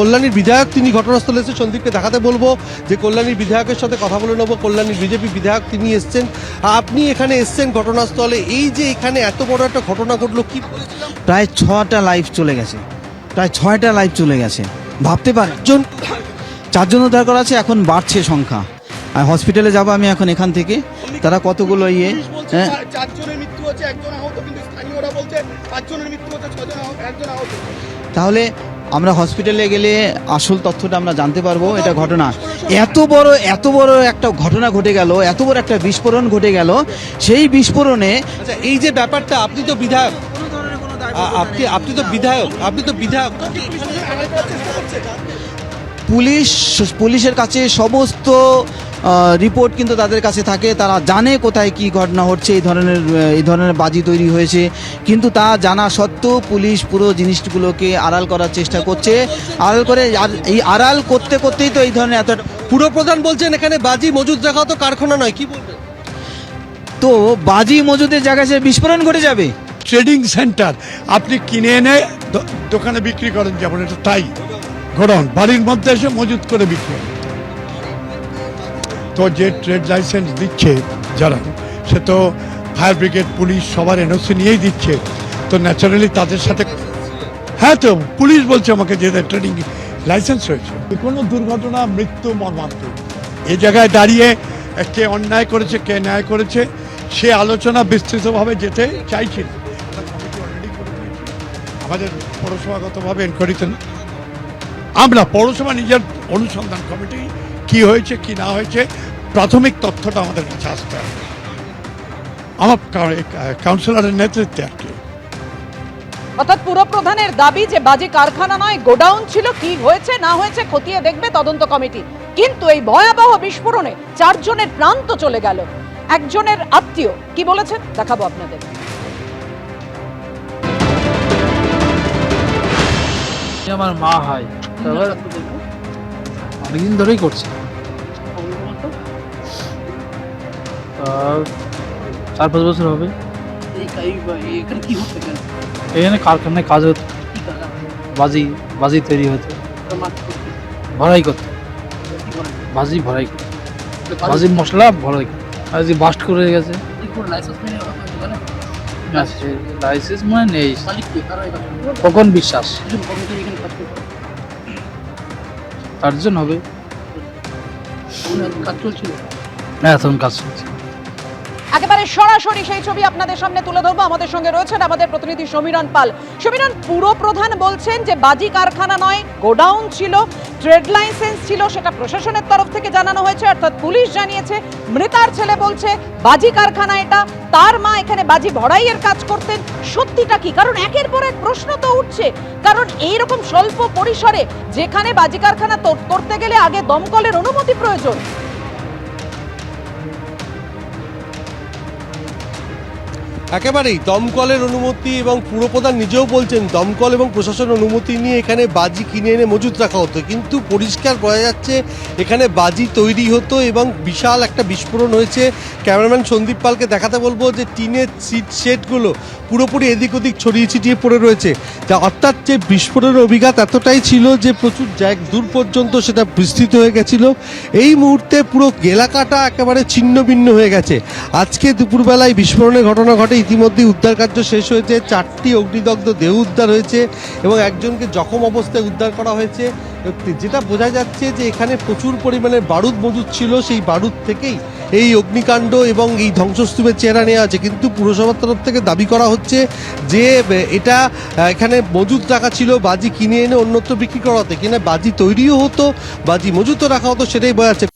কল্যাণীর বিধায়ক তিনি ঘটনাস্থলে এসে সন্দীপকে দেখাতে বলব যে কল্যাণীর বিধায়কের সাথে কথা বলে নেব। কল্যাণীর বিজেপি বিধায়ক তিনি এসছেন। আপনি এখানে এসছেন ঘটনাস্থলে। এই যে এখানে এত বড় একটা ঘটনা ঘটলো কি প্রায় ছটা লাইফ চলে গেছে। প্রায় ছয়টা লাইভ চলে গেছে। ভাবতে পারেন জন চারজন উদ্ধার করা আছে এখন বাড়ছে সংখ্যা। আর হসপিটালে যাব আমি এখন এখান থেকে। তারা কতগুলো ইয়ে হ্যাঁ? তাহলে আমরা হসপিটালে গেলে আসল তথ্যটা আমরা জানতে পারব এটা ঘটনা। এত বড় এত বড় একটা ঘটনা ঘটে গেল এত বড় একটা বিস্ফোরণ ঘটে গেল। সেই বিস্ফোরণে আচ্ছা এই যে ব্যাপারটা আপনি তো বিধায়ক। আপনি আপনি তো বিধায়ক আপনি তো বিধায়ক। পুলিশ পুলিশের কাছে সমস্ত রিপোর্ট কিন্তু তাদের কাছে থাকে। তারা জানে কোথায় কি ঘটনা হচ্ছে এই ধরনের এই ধরনের বাজি তৈরি হয়েছে। কিন্তু তা জানা সত্ত্বেও পুলিশ পুরো জিনিসগুলোকে আড়াল করার চেষ্টা করছে। আড়াল করে আর এই আড়াল করতে করতেই তো এই ধরনের এত পুরপ্রধান বলছেন এখানে বাজি মজুদ রাখা তো কারখানা নয় কি বলবেন? তো বাজি মজুদের জায়গায় সে বিস্ফোরণ ঘটে যাবে? ট্রেডিং সেন্টার আপনি কিনে এনে দোকানে বিক্রি করেন যেমন এটা তাই। গোডাউন বাড়ির মধ্যে এসে মজুত করে বিক্রি করেন। তো যে ট্রেড লাইসেন্স দিচ্ছে যারা, সে তো ফায়ার ব্রিগেড, পুলিশ সবার এনওসি নিয়েই দিচ্ছে। তো ন্যাচারালি তাদের সাথে হ্যাঁ তো, পুলিশ বলছে আমাকে যে ট্রেনিং লাইসেন্স হয়েছে কোনো দুর্ঘটনা, মৃত্যু, মর্মান্তিক। এই জায়গায় দাঁড়িয়ে কে অন্যায় করেছে, কে ন্যায় করেছে, সে আলোচনা বিস্তৃতভাবে যেতে চাইছিল আমাদের পৌরসভাগতভাবে এনকোয়ারিতে আমরা পৌরসভা নিজের অনুসন্ধান কমিটি কি হয়েছে কি না হয়েছে প্রাথমিক তথ্যটা আমাদের কাছে আসতে হবে। আমার কাউন্সিলরের নেতৃত্বে আর কি। অর্থাৎ পুরপ্রধানের দাবি যে বাজি কারখানা নয় গোডাউন ছিল কি হয়েছে না হয়েছে খতিয়ে দেখবে তদন্ত কমিটি। কিন্তু এই ভয়াবহ বিস্ফোরণে চারজনের প্রাণ তো চলে গেল। একজনের আত্মীয় কি বলেছেন দেখাবো আপনাদের। আমার মা হয়। অনেকদিন ধরেই করছে। চার পাঁচ বছর হবে। এখানে কারখানায় কাজ হতো বাজি বাজি তৈরি হতো ভরাই করতো। বাজি ভরাই করতো। বাজির মশলা ভরাই যে বাস্ট করে গেছে। লাইসেন্স মানে নেই। কখন বিশ্বাস। চারজন হবে। হ্যাঁ এখন কাজ চলছে সরাসরি সেই ছবি আপনাদের সামনে তুলে ধরবো। আমাদের সঙ্গে রয়েছেন আমাদের প্রতিনিধি সমীরণ পাল। সমীরণ পুরপ্রধান বলছেন যে বাজি কারখানা নয়, গোডাউন ছিল, ট্রেড লাইসেন্স ছিল, সেটা প্রশাসনের তরফ থেকে জানানো হয়েছে, অর্থাৎ পুলিশ জানিয়েছে, মৃতার ছেলে বলছে, বাজি কারখানা এটা, তার মা এখানে বাজি ভরাইয়ের কাজ করতেন, সত্যিটা কি? কারণ একের পর এক প্রশ্ন তো উঠছে। কারণ এই রকম স্বল্প পরিসরে যেখানে বাজি কারখানা করতে গেলে আগে দমকলের অনুমতি প্রয়োজন। একেবারেই দমকলের অনুমতি এবং পুরপ্রধান নিজেও বলছেন দমকল এবং প্রশাসন অনুমতি নিয়ে এখানে বাজি কিনে এনে মজুত রাখা হতো। কিন্তু পরিষ্কার বোঝা যাচ্ছে এখানে বাজি তৈরি হতো এবং বিশাল একটা বিস্ফোরণ হয়েছে। ক্যামেরাম্যান সন্দীপ পালকে দেখাতে বলব যে টিনের সিট সেটগুলো পুরোপুরি এদিক ওদিক ছড়িয়ে ছিটিয়ে পড়ে রয়েছে। যা অর্থাৎ যে বিস্ফোরণের অভিঘাত এতটাই ছিল যে প্রচুর জায়গ দূর পর্যন্ত সেটা বিস্তৃত হয়ে গেছিল। এই মুহূর্তে পুরো এলাকাটা একেবারে ছিন্ন ভিন্ন হয়ে গেছে। আজকে দুপুরবেলায় বিস্ফোরণের ঘটনা ঘটে ইতিমধ্যে উদ্ধার কার্য শেষ হয়েছে। চারটি অগ্নিদগ্ধ দেহ উদ্ধার হয়েছে এবং একজনকে জখম অবস্থায় উদ্ধার করা হয়েছে। যেটা বোঝা যাচ্ছে যে এখানে প্রচুর পরিমাণে বারুদ মজুদ ছিল। সেই বারুদ থেকেই এই অগ্নিকাণ্ড এবং এই ধ্বংসস্তূপের চেহারা নেওয়া আছে কিন্তু পুরসভার তরফ থেকে দাবি করা হচ্ছে যে, এটা এখানে মজুদ রাখা ছিল। বাজি কিনে এনে অন্যত্র বিক্রি করা হতো। কিনা বাজি তৈরিও হতো, বাজি মজুতও রাখা হতো, সেটাই বোঝা যাচ্ছে।